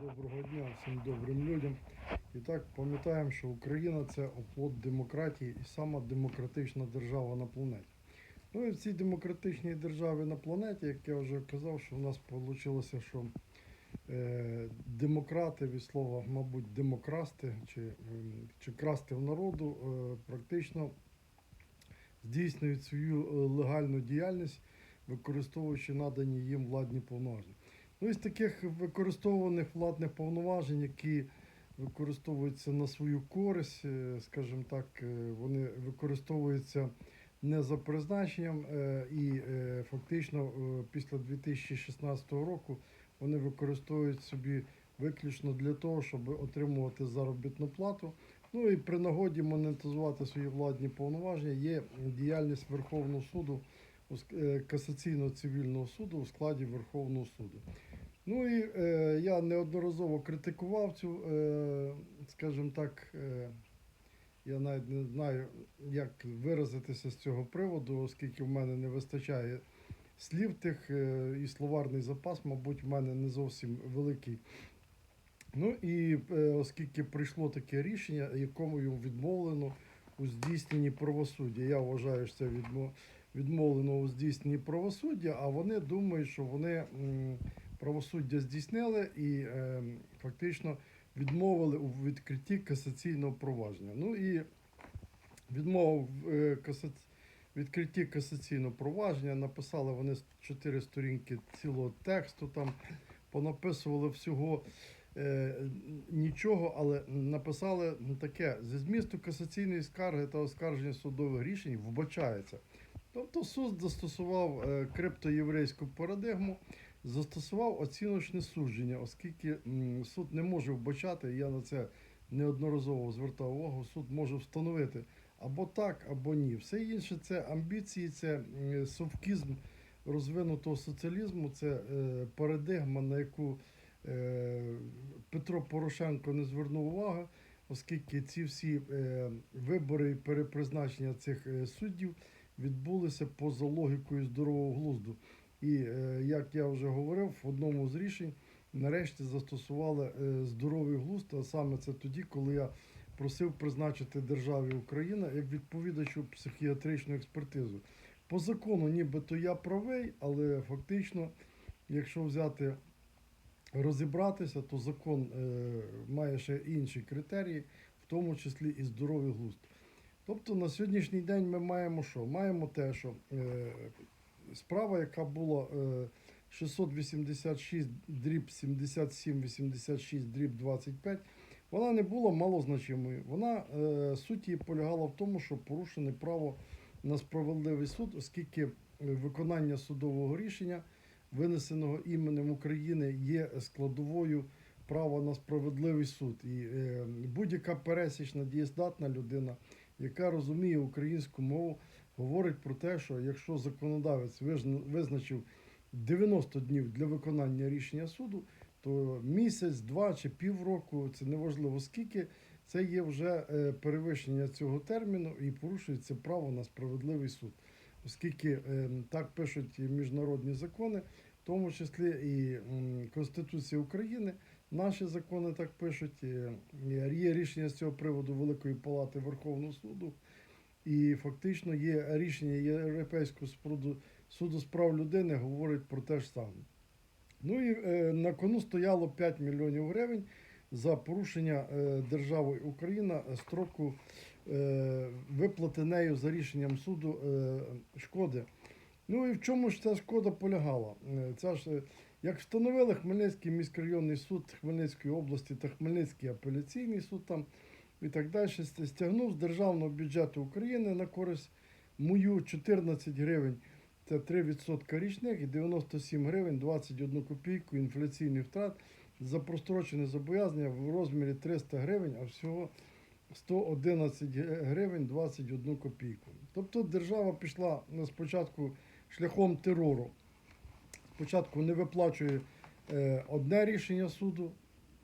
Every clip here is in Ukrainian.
Доброго дня всім добрим людям. І так пам'ятаємо, що Україна це оплот демократії і сама демократична держава на планеті. Ну і в цій демократичній державі на планеті, як я вже казав, що в нас вийшло, що е, демократи від слова, мабуть, демокрасти чи, ем, чи красти в народу е, практично здійснюють свою е, легальну діяльність, використовуючи надані їм владні повноваження. Ну, із таких використовуваних владних повноважень, які використовуються на свою користь, е, скажімо так, е, вони використовуються не за призначенням, е, і фактично після 2016 року вони використовують собі виключно для того, щоб отримувати заробітну плату. Ну і при нагоді монетизувати свої владні повноваження є діяльність Верховного суду, касаційного цивільного суду у складі Верховного суду. Ну і е, я неодноразово критикував цю, е, скажімо так, е, я навіть не знаю, як виразитися з цього приводу, оскільки в мене не вистачає слів тих, е, і словарний запас, мабуть, в мене не зовсім великий. Ну і е, оскільки прийшло таке рішення, якому йому відмовлено у здійсненні правосуддя. Я вважаю, що це відмо- відмовлено у здійсненні правосуддя, а вони думають, що вони правосуддя здійснили і е, фактично відмовили у відкритті касаційного провадження. Ну і відмова в е, відкритті касаційного провадження написали вони чотири сторінки цілого тексту, там понаписували всього. Е, нічого, але написали таке: зі змісту касаційної скарги та оскарження судових рішень вбачається. Тобто суд застосував е, криптоєврейську парадигму, застосував оціночне судження, оскільки суд не може вбачати, я на це неодноразово звертав увагу, суд може встановити або так, або ні. Все інше це амбіції, це совкізм розвинутого соціалізму, це е, парадигма, на яку е, Петро Порошенко не звернув уваги, оскільки ці всі вибори і перепризначення цих суддів відбулися поза логікою здорового глузду. І е, як я вже говорив, в одному з рішень нарешті застосували е, здоровий глузд, а саме це тоді, коли я просив призначити державі Україна як відповідачу психіатричну експертизу. По закону, нібито я правий, але фактично, якщо взяти розібратися, то закон е, має ще інші критерії, в тому числі і здоровий глузд. Тобто на сьогоднішній день ми маємо що? Маємо те, що е, справа, яка була е, 686 дріб 77 86 дріб 25, вона не була малозначимою. Вона е, суть її полягала в тому, що порушене право на справедливий суд, оскільки е, виконання судового рішення, винесеного іменем України, є складовою права на справедливий суд. І е, будь-яка пересічна дієздатна людина, яка розуміє українську мову, говорить про те, що якщо законодавець визначив 90 днів для виконання рішення суду, то місяць, два чи півроку, це неважливо скільки, це є вже е, перевищення цього терміну і порушується право на справедливий суд. Оскільки е, так пишуть міжнародні закони, в тому числі і Конституція України, наші закони так пишуть. Є рішення з цього приводу Великої Палати Верховного суду, і фактично є рішення Європейського суду, суду з прав людини, говорить про те ж саме. Ну і е, на кону стояло 5 мільйонів гривень за порушення е, державою Україна строку е, виплати нею за рішенням суду е, шкоди. Ну і в чому ж ця шкода полягала? Е, Ця ж, як встановили Хмельницький міськрайонний суд Хмельницької області та Хмельницький апеляційний суд там і так далі, стягнув з державного бюджету України на користь мою 14 гривень. Це 3% річних і 97 гривень 21 копійку інфляційних втрат за прострочене зобов'язання в розмірі 300 гривень, а всього 111 г- гривень 21 копійку. Тобто держава пішла спочатку шляхом терору. Спочатку не виплачує е, одне рішення суду,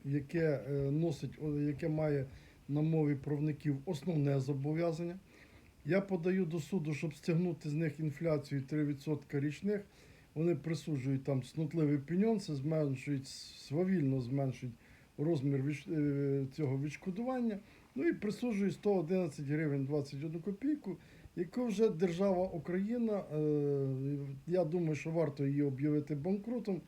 яке е, носить, яке має на мові правників основне зобов'язання. Я подаю до суду, щоб стягнути з них інфляцію 3% річних. Вони присуджують там снутливий пеньон, це зменшують, свавільно зменшують розмір е, цього відшкодування. Ну і присуджую 111 гривень 21 копійку, яку вже держава Україна, е, я думаю, що варто її об'явити банкрутом,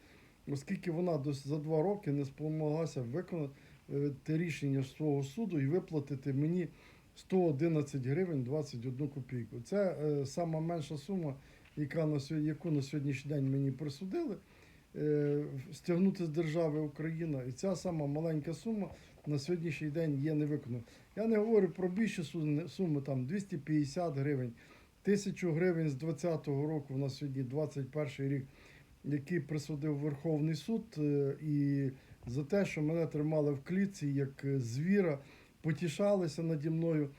оскільки вона за два роки не спромоглася виконати е, рішення свого суду і виплатити мені 111 гривень 21 копійку. Це е, сама менша сума, яка на сьогодні, яку на сьогоднішній день мені присудили стягнути з держави Україна. І ця сама маленька сума на сьогоднішній день є невиконаною. Я не говорю про більші суми, там 250 гривень, 1000 гривень з 2020 року, у нас сьогодні 21 рік, який присудив Верховний суд, е, і за те, що мене тримали в клітці як е, звіра, потішалися наді мною.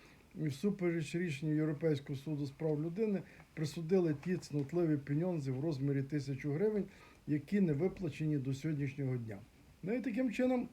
І всупереч рішенню Європейського суду з прав людини присудили ті цнотливі пеньонзи в розмірі тисячу гривень, які не виплачені до сьогоднішнього дня. Ну і таким чином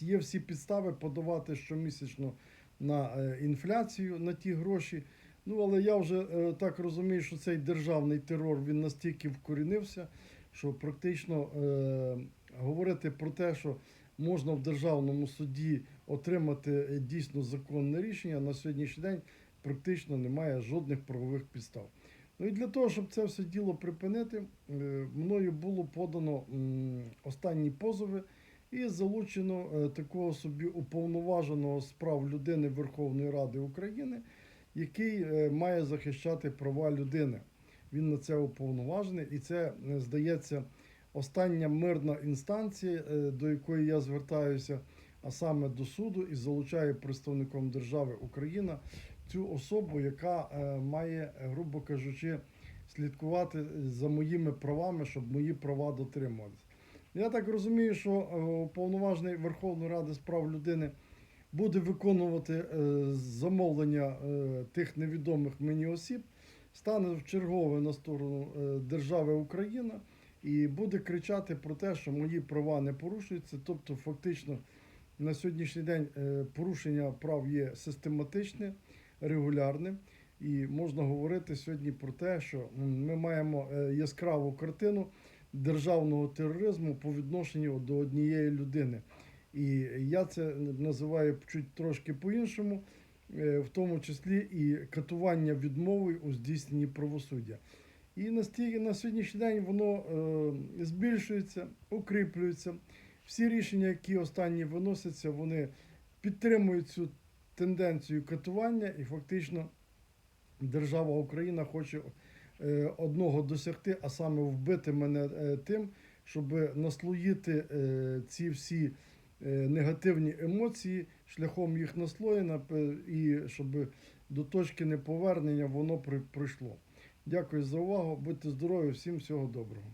є всі підстави подавати щомісячно на е, інфляцію на ті гроші. Ну, але я вже е, так розумію, що цей державний терор він настільки вкорінився, що практично е, говорити про те, що можна в державному суді отримати е, дійсно законне рішення на сьогоднішній день практично немає жодних правових підстав. Ну і для того, щоб це все діло припинити, мною було подано останні позови і залучено е, такого собі уповноваженого з прав людини Верховної Ради України, який е, має захищати права людини. Він на це уповноважений, і це е, здається остання мирна інстанція, до якої я звертаюся, а саме до суду, і залучаю представником держави Україна цю особу, яка має, грубо кажучи, слідкувати за моїми правами, щоб мої права дотримувалися. Я так розумію, що е, уповноважений Верховної Ради з прав людини буде виконувати е, замовлення е, тих невідомих мені осіб, стане в чергове на сторону держави Україна і буде кричати про те, що мої права не порушуються. Тобто, фактично, на сьогоднішній день порушення прав є систематичне, регулярне. І можна говорити сьогодні про те, що ми маємо яскраву картину державного тероризму по відношенню до однієї людини. І я це називаю чуть трошки по-іншому, е, в тому числі і катування відмовою у здійсненні правосуддя. І на сьогоднішній день воно е, збільшується, укріплюється. Всі рішення, які останні виносяться, вони підтримують цю тенденцію катування, і фактично держава Україна хоче одного досягти, а саме вбити мене е, тим, щоб наслоїти е, ці всі е, негативні емоції шляхом їх наслоєння, е, і щоб до точки неповернення воно прийшло. Дякую за увагу. Будьте здорові, всім всього доброго.